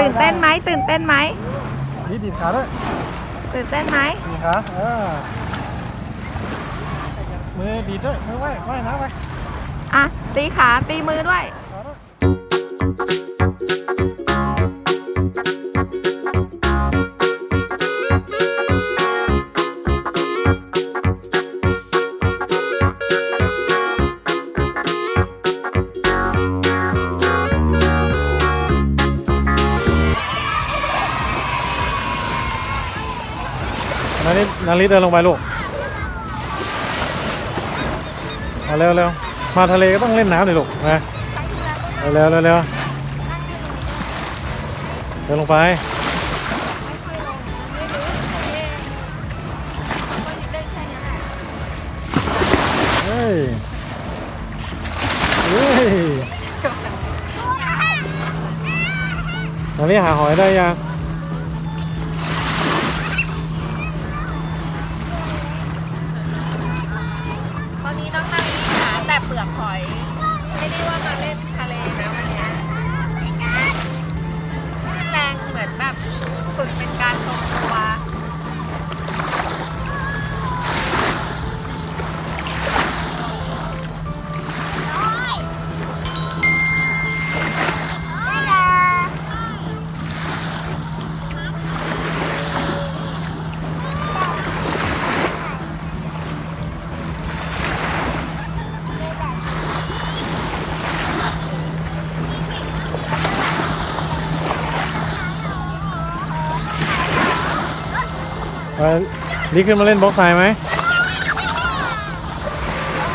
ตื่นเต้นไหมตื่นเต้นไหมนี่ดีดขาด้วยตื่นเต้นไหมดีดขาเออมือดีดด้วยมือไหว้ไหว้น้ำไปอะตีขาตีมือด้วย ขาด้นารินาริเดินลงไปลูกมาเร็วเร็วมาทะเลก็ต้องเล่นน้ำเลยลูกมาเร็วเร็วเร็วเดินลงไปเฮ้ยเฮ้ยนาริหาหอยได้ยัง มานี่ขึ้นมาเล่นบล็อกไซด์ไหม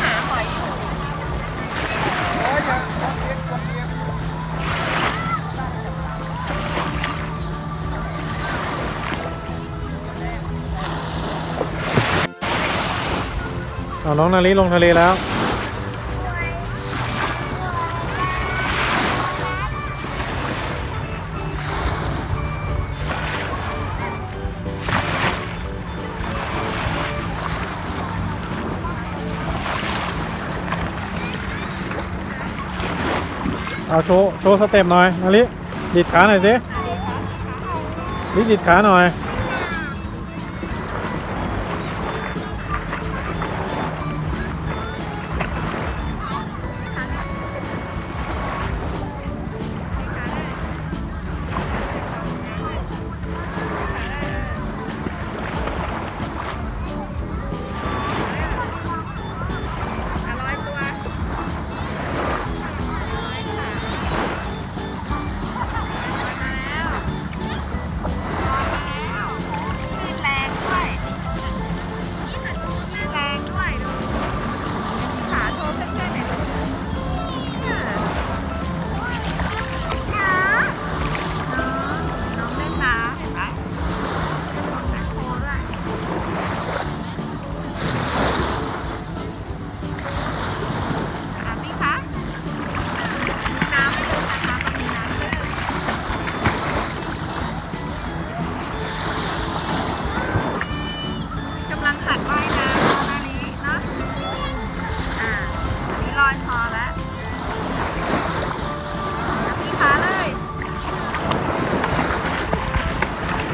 หาหอยอยู่เอาน้องนารีลงทะเลแล้ว เอาโชว์โชว์สเต็ปหน่อยนาริดิดขาหน่อยสิลิดิดขาหน่อย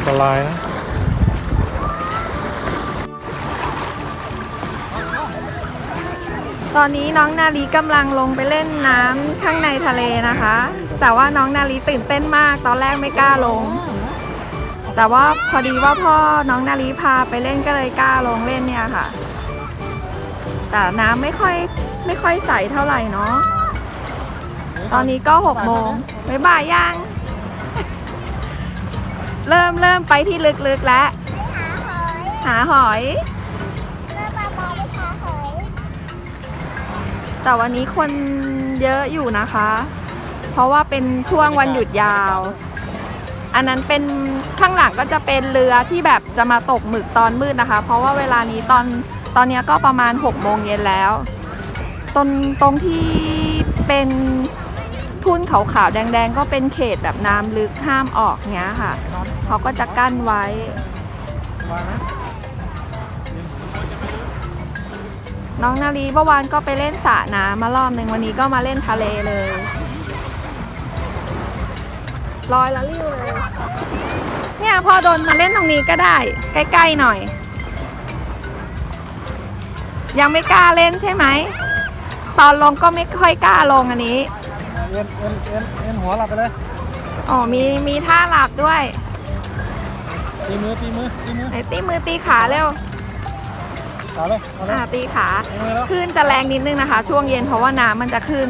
ตรายนะตอนนี้น้องนาลีกำลังลงไปเล่นน้ำข้างในทะเลนะคะ แต่ว่าน้องนาลีตื่นเต้นมาก ตอนแรกไม่กล้าลง แต่ว่าพอดีว่าพ่อน้องนาลีพาไปเล่นก็เลยกล้าลงเล่นเนี่ยค่ะ แต่น้ำไม่ค่อยไม่ค่อยใสเท่าไหร่เนาะ ตอนนี้ก็หกโมงบ๊ายบายยัง เริ่มเริ่มไปที่ลึกๆแล้วหาหอยแต่วันนี้คนเยอะอยู่นะคะ เพราะว่าเป็นช่วงวันหยุดยาว อันนั้นเป็นข้างหลังก็จะเป็นเรือที่แบบจะมาตกหมึกตอนมืดนะคะ เพราะว่าเวลานี้ตอนตอนเนี้ยก็ประมาณ6กโมงเย็นแล้ว ตรงตรงที่เป็น ทุ่นขาวๆแดงๆ ก็เป็นเขตแบบน้ำลึกห้ามออกเงี้ยค่ะเขาก็จะกั้นไว้น้องนาลีเมื่อวานก็ไปเล่นสระน้ำมารอบหนึ่งวันนี้ก็มาเล่นทะเลเลยลอยล้วริ้วเลย เนี่ยพอโดนมาเล่นตรงนี้ก็ได้ ใกล้ๆหน่อย ยังไม่กล้าเล่นใช่ไหม ตอนลงก็ไม่ค่อยกล้าลงอันนี้ เอ็นเอ็นเอ็นเอ็นหัวหลับไปเลย อ๋อ มีมีท่าหลับด้วย ตีมือตีมือตีมือไหนตีมือตีขาเร็ว ขาเลยเอาเลยอ่าตีขา ตีมือแล้วขึ้นจะแรงนิดนึงนะคะ ช่วงเย็นเพราะว่าน้ำมันจะขึ้น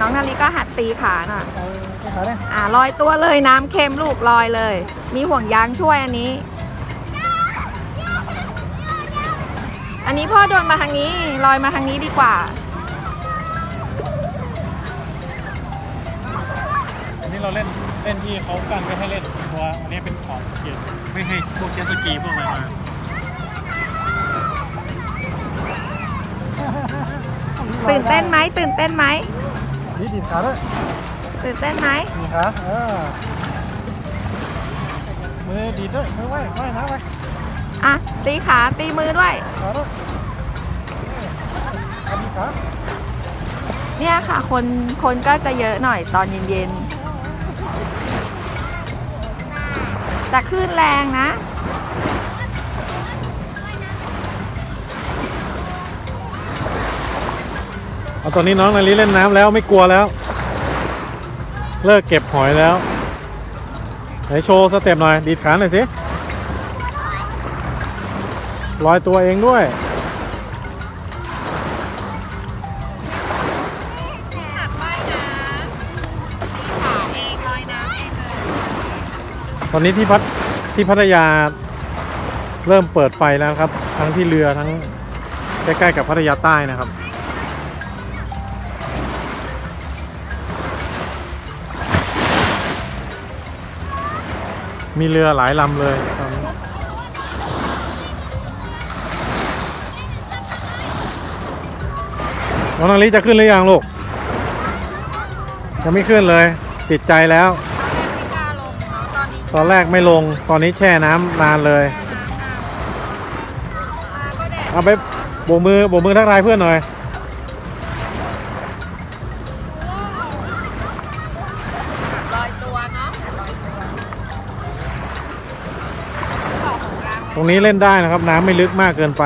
น้องนาริก็หัดตีขาหน่อยเอาตีขาเลยอ่าลอยตัวเลยน้ำเค็มลูกลอยเลย มีห่วงยางช่วยอันนี้ อันนี้พ่อโดนมาทางนี้ลอยมาทางนี้ดีกว่า นนี้เราเล่นเล่นที่เขากันไม่ให้เล่นเพราะว่าอันนี้เป็นของเกียรไม่ให้พวกเจ็ตสกีพวกอะไรมาตื่นเต้นไหมตื่นเต้นไหมนี่ดีดขาด้วยตื่นเต้นไหมดีดขาเออมือดีดด้วยมือไหวไหวนะไหวอะตีขาตีมือด้วยขาด้วยทำดีขาเนี่ยค่ะ คนคนก็จะเยอะหน่อยตอนเย็นๆ แต่คลื่นแรงนะ เอาตอนนี้น้องนาลีเล่นน้ำแล้วไม่กลัวแล้ว เลิกเก็บหอยแล้ว ไหนโชว์สเต็ปหน่อย ดีดขาหน่อยสิลอยตัวเองด้วย ตอนนี้ที่พัทที่พัทยาเริ่มเปิดไฟแล้วครับ ทั้งที่เรือทั้งใกล้ๆกับพัทยาใต้นะครับมีเรือหลายลำเลยตอนนี้น้องนาริจะขึ้นหรือยังลูก ยังไม่ขึ้นเลย ติดใจแล้ว ตอนแรกไม่ลง ตอนนี้แช่น้ำนานเลย เอาไปโบกมือโบกมือทักทายเพื่อนหน่อย ลอยตัวเนาะลอยตัวขอของกลางตรงนี้เล่นได้นะครับ น้ำไม่ลึกมากเกินไป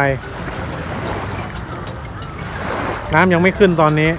น้ำยังไม่ขึ้นตอนนี้